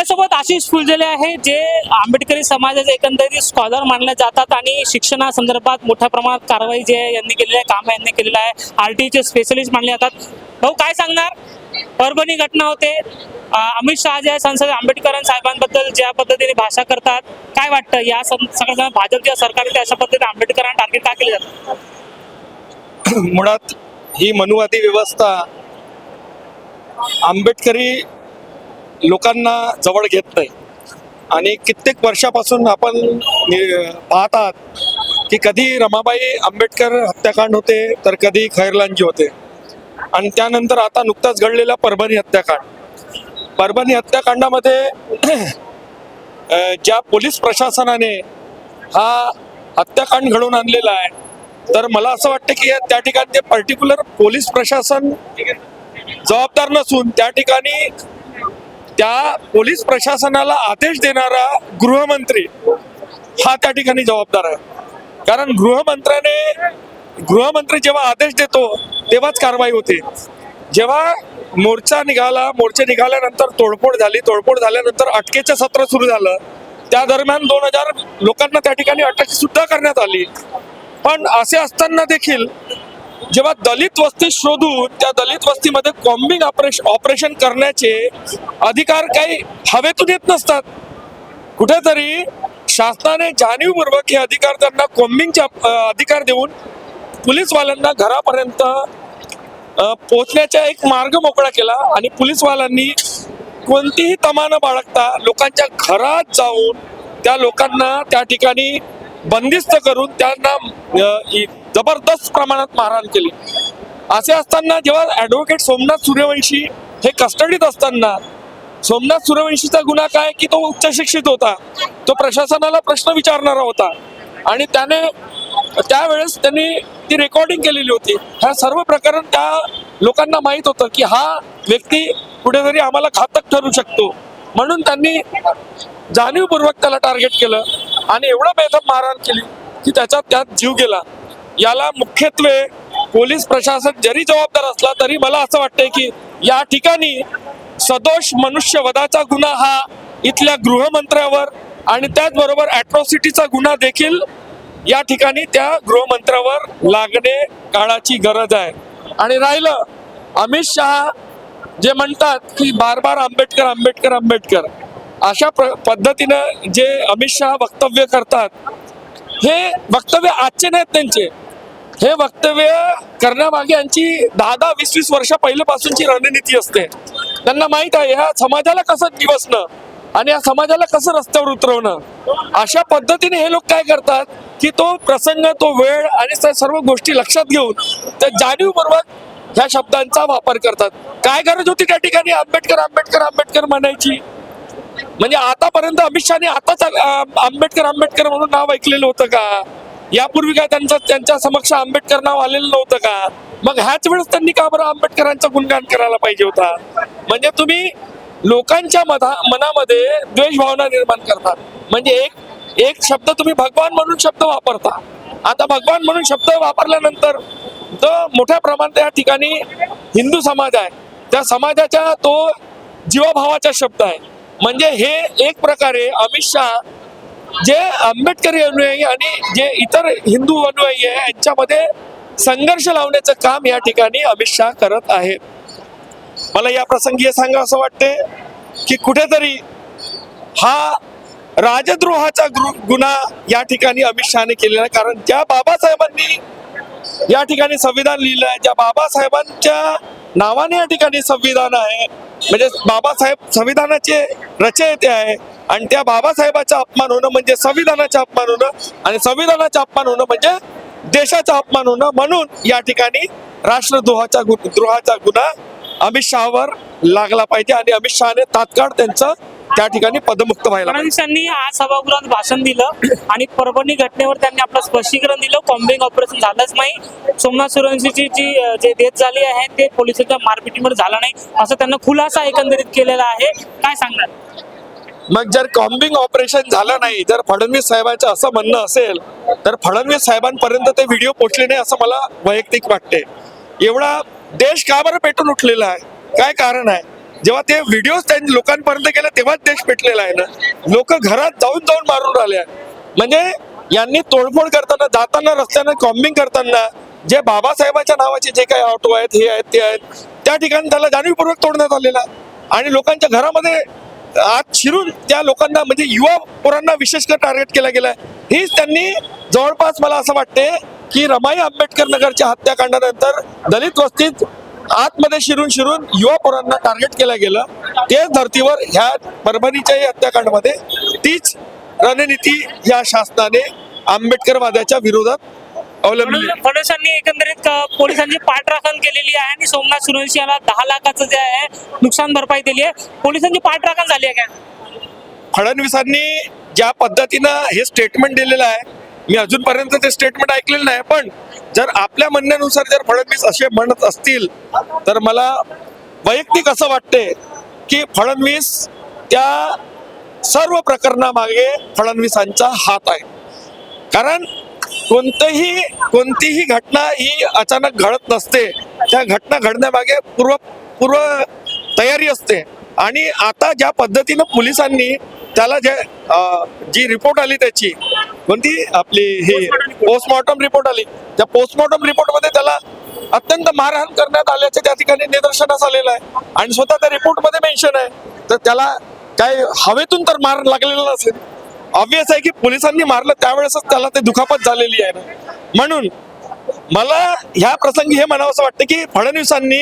आपल्यासोबत आशिष फुलझेले आहे जे आंबेडकरी समाजाचे एकंदरीत स्कॉलर मानले जातात आणि शिक्षणासंदर्भात मोठ्या प्रमाणात कारवाई जे यांनी केलेली आहे काम यांनी केलेलं आहे. आर टीचे स्पेशलिस्ट मानले जातात. भाऊ काय सांगणार? परभणी घटना होते. अमित शहा जे आहे संसद आंबेडकर साहेबांबद्दल ज्या पद्धतीने भाषा करतात काय वाटतं? या सं- भाजप भाजपच्या सरकारने अशा पद्धतीने आंबेडकरांना टार्गेट का केले? जातात मुळात ही मनुवादी व्यवस्था आंबेडकरी लोकांना जवळ घेत नाही. आणि कित्येक वर्षापासून आपण पाहत पाहतात की कधी रमाबाई आंबेडकर हत्याकांड होते तर कधी खैरलांजी होते. आणि त्यानंतर आता नुकताच घडलेला परभणी हत्याकांड. परभणी हत्याकांडामध्ये ज्या पोलीस प्रशासनाने हा हत्याकांड घडवून आणलेला आहे तर मला असं वाटतं की त्या ठिकाणी ते पर्टिक्युलर पोलीस प्रशासन जबाबदार नसून त्या ठिकाणी त्या पोलीस प्रशासनाला आदेश देणारा गृहमंत्री हा त्या ठिकाणी जबाबदार आहे. कारण गृहमंत्र्याने गृहमंत्री जेव्हा आदेश देतो तेव्हाच कारवाई होते. जेव्हा मोर्चा निघाला मोर्चे निघाल्यानंतर तोडफोड झाली तोडफोड झाल्यानंतर अटकेचं सत्र सुरू झालं. त्या दरम्यान दोन हजार लोकांना त्या ठिकाणी अटक सुद्धा करण्यात आली. पण असे असताना देखील जेव्हा दलित वस्ती शोधून त्या दलित वस्तीमध्ये कॉम्बिंग ऑपरेशन ऑपरेशन करण्याचे अधिकार काही हवेतून येत नसतात. कुठेतरी शासनाने जाणीवपूर्वक हे अधिकार त्यांना कॉम्बिंगचे अधिकार देऊन पोलीसवाल्यांना घरापर्यंत पोहोचण्याचा एक मार्ग मोकळा केला आणि पोलीसवाल्यांनी कोणतीही तमा न बाळगता लोकांच्या घरात जाऊन त्या लोकांना त्या ठिकाणी बंदिस्त करून त्यांना जबरदस्त प्रमाणात मारहाण केली. असे असताना जेव्हा ॲडव्होकेट सोमनाथ सूर्यवंशी हे कस्टडीत असताना सोमनाथ सूर्यवंशीचा गुन्हा काय की तो उच्च शिक्षित होता. तो प्रशासनाला प्रश्न विचारणारा होता. आणि त्याने त्यावेळेस त्यांनी ती रेकॉर्डिंग केलेली होती. ह्या सर्व प्रकरण त्या लोकांना माहीत होतं की हा व्यक्ती कुठेतरी आम्हाला घातक ठरू शकतो. म्हणून त्यांनी जाणीवपूर्वक त्याला टार्गेट केलं आणि एवढं बेदम मारहाण केली की त्याच्यात त्यात जीव गेला. याला मुख्यत्वे पोलीस प्रशासन जरी जबाबदार असला तरी मला असं वाटतंय की या ठिकाणी सदोष मनुष्यवधाचा गुन्हा हा इथल्या गृहमंत्र्यावर आणि त्याचबरोबर अॅट्रॉसिटीचा गुन्हा देखील या ठिकाणी त्या गृहमंत्र्यावर लागणे काळाची गरज आहे. आणि राहिलं अमित शहा जे म्हणतात की बार बार आंबेडकर आंबेडकर आंबेडकर अशा प्र- पद्धतीनं जे अमित शहा वक्तव्य करतात हे वक्तव्य आजचे नाहीत त्यांचे. हे वक्तव्य करण्यामागे यांची दहा दहा वीस वीस वर्ष पहिल्यापासूनची रणनीती असते. त्यांना माहीत आहे ह्या समाजाला कसं दिवसणं आणि या समाजाला कसं रस्त्यावर उतरवणं? अशा पद्धतीने हे लोक काय करतात की तो प्रसंग तो वेळ आणि त्या सर्व गोष्टी लक्षात घेऊन त्या जाणीवपूर्वक ह्या शब्दांचा वापर करतात. काय गरज होती त्या ठिकाणी आंबेडकर आंबेडकर आंबेडकर म्हणायची? म्हणजे आतापर्यंत अमित शहाने आताच आंबेडकर आंबेडकर म्हणून नाव ऐकलेलं होतं का? यापूर्वी काय त्यांचं त्यांच्या समक्ष आंबेडकर नाव आलेलं नव्हतं का? मग ह्याच वेळेस त्यांनी का बरं आंबेडकरांचा गुणगान करायला पाहिजे होता? म्हणजे तुम्ही लोकांच्या मधा मनामध्ये द्वेष भावना निर्माण करतात. म्हणजे एक एक शब्द तुम्ही भगवान म्हणून शब्द वापरता. आता भगवान म्हणून शब्द वापरल्यानंतर तो मोठ्या प्रमाणात या ठिकाणी हिंदू समाज आहे त्या समाजाच्या तो जीवाभावाचा शब्द आहे. म्हणजे हे एक प्रकारे अमित शहा जे आंबेडकरी अनुयायी आणि जे इतर हिंदू अनुयायी आहे यांच्यामध्ये संघर्ष लावण्याचं काम या ठिकाणी अमित शहा करत आहे. मला या प्रसंगी हे सांगा असं वाटते की कुठेतरी हा राजद्रोहाचा गुन्हा या ठिकाणी अमित शहाने केलेला आहे. कारण ज्या बाबासाहेबांनी या ठिकाणी संविधान लिहिलं आहे ज्या बाबासाहेबांच्या नावाने या ठिकाणी संविधान आहे म्हणजे बाबासाहेब संविधानाचे रचयिते आहे आणि त्या बाबासाहेबाचा अपमान होणं म्हणजे संविधानाचा अपमान होणं आणि संविधानाचा अपमान होणं म्हणजे देशाचा अपमान होणं म्हणून या ठिकाणी राष्ट्रद्रोहाचा द्रोहाचा गुन्हा अमित शहावर लागला पाहिजे आणि अमित शहाने तात्काळ त्यांचं त्या ठिकाणी पदमुक्त व्हायला फडणवीसांनी आज सभागृहात भाषण दिलं आणि परभणी घटनेवर त्यांनी आपलं स्पष्टीकरण दिलं. कॉम्बिंग ऑपरेशन झालंच नाही. सोमनाथ सुरवंशीची जी जे डेथ झाली आहे ते पोलिसांच्या मारपिटीमुळे झालं नाही. असं त्यांना खुलासा एकंदरीत केलेला आहे. काय सांगणार? मग जर कॉम्बिंग ऑपरेशन झालं नाही जर फडणवीस साहेबांचं असं म्हणणं असेल तर फडणवीस साहेबांपर्यंत ते व्हिडिओ पोचले नाही असं मला वैयक्तिक वाटते एवढा देश का बरं पेटून उठलेला आहे काय कारण आहे जेव्हा ते व्हिडिओ त्यांनी लोकांपर्यंत गेले तेव्हाच देश पेटलेला आहे ना लोक घरात जाऊन जाऊन मारून राहिले आहे. म्हणजे यांनी तोडफोड करताना जाताना रस्त्यानं कॉम्बिंग करताना जे बाबासाहेबांच्या नावाचे जे काही ऑटो आहेत हे आहेत ते आहेत त्या ठिकाणी त्याला जाणीवपूर्वक तोडण्यात आलेला आहे. आणि लोकांच्या घरामध्ये आत शिरून त्या लोकांना म्हणजे युवा पोरांना विशेष कर टार्गेट केला गेलाय. हीच त्यांनी जवळपास मला असं वाटते की रमाई आंबेडकर नगरच्या हत्याकांडानंतर दलित वस्तीत आतमध्ये शिरून शिरून युवा पोरांना टार्गेट केलं गेलं. त्याच धर्तीवर ह्या परभणीच्याही हत्याकांडामध्ये हत्याकांडमध्ये तीच रणनीती या शासनाने आंबेडकरवाद्याच्या विरोधात अवलंबली. म्हणून फडणवीसांनी एकंदरीत अ, पोलिसांची पाठराखण केलेली आहे आणि सोमनाथ सूर्यवंशी याला दहा लाखाचं जे आहे नुकसान भरपाई दिली आहे. पोलिसांची पाठराखण झाली आहे काय फडणवीसांनी ज्या पद्धतीनं हे स्टेटमेंट दिलेलं आहे मी अजूनपर्यंत ते स्टेटमेंट ऐकलेलं नाही पण जर आपल्या म्हणण्यानुसार जर फडणवीस असे म्हणत असतील तर मला वैयक्तिक असं वाटते की फडणवीस त्या सर्व प्रकरणामागे फडणवीसांचा हात आहे. कारण कोणतंही कोणतीही घटना ही अचानक घडत नसते. त्या घटना घडण्यामागे पूर्व पूर्व तयारी असते. आणि आता ज्या पद्धतीनं पोलिसांनी त्याला जे जी रिपोर्ट आली त्याची कोणती? आपली ही पोस्टमॉर्टम रिपोर्ट आली. त्या पोस्टमॉर्टम रिपोर्टमध्ये त्याला अत्यंत मारहाण करण्यात आल्याचे त्या ठिकाणी निदर्शनास आलेलं आहे. आणि स्वतः त्या रिपोर्टमध्ये मेन्शन आहे. तर त्याला काय हवेतून तर मार लागलेला नसेल. ऑब्विस आहे की पोलिसांनी मारलं त्यावेळेसच त्याला ते दुखापत झालेली आहे ना. म्हणून मला ह्या प्रसंगी हे म्हणावं वाटतं की फडणवीसांनी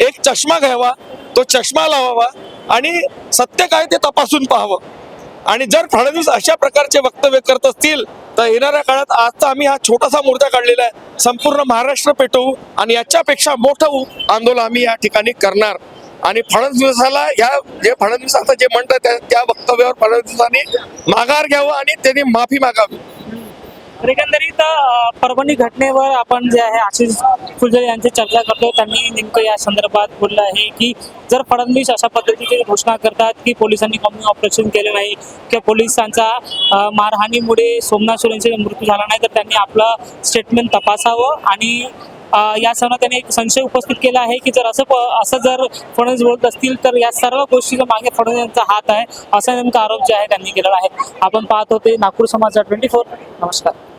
एक चष्मा घ्यावा तो चष्मा लावावा आणि सत्य काय ते तपासून पाहावं. आणि जर फडणवीस अशा प्रकारचे वक्तव्य करत असतील तर येणाऱ्या काळात आजचा आम्ही हा छोटासा मुर्दा काढलेला आहे. संपूर्ण महाराष्ट्र पेटवू आणि याच्यापेक्षा मोठं आंदोलन आम्ही या ठिकाणी करणार. आणि फडणवीसाला या जे फडणवीस आता जे म्हणतात त्या- त्या वक्तव्यावर फडणवीसांनी माघार घ्यावं आणि त्यांनी माफी मागावी. तर एकंदरीत परभणी घटनेवर आपण जे आहे आशिष फुलझरे यांची चर्चा करतो त्यांनी नेमकं या संदर्भात बोललं आहे की जर फडणवीस अशा पद्धतीची घोषणा करतात की पोलिसांनी कमी ऑपरेशन केले नाही किंवा पोलिसांचा मारहाणीमुळे सोमनाथ सोरेंचा मृत्यू झाला नाही तर त्यांनी आपलं स्टेटमेंट तपासावं आणि या सण त्यांनी एक संशय उपस्थित केला आहे की जर असं प- असं जर फडणवीस बोलत असतील तर या सर्व गोष्टीच्या मागे फडणवीस यांचा हात आहे असा नेमका आरोप जे आहे त्यांनी केलेला आहे. आपण पाहत होते नागपूर समाचार ट्वेंटी फोर. नमस्कार.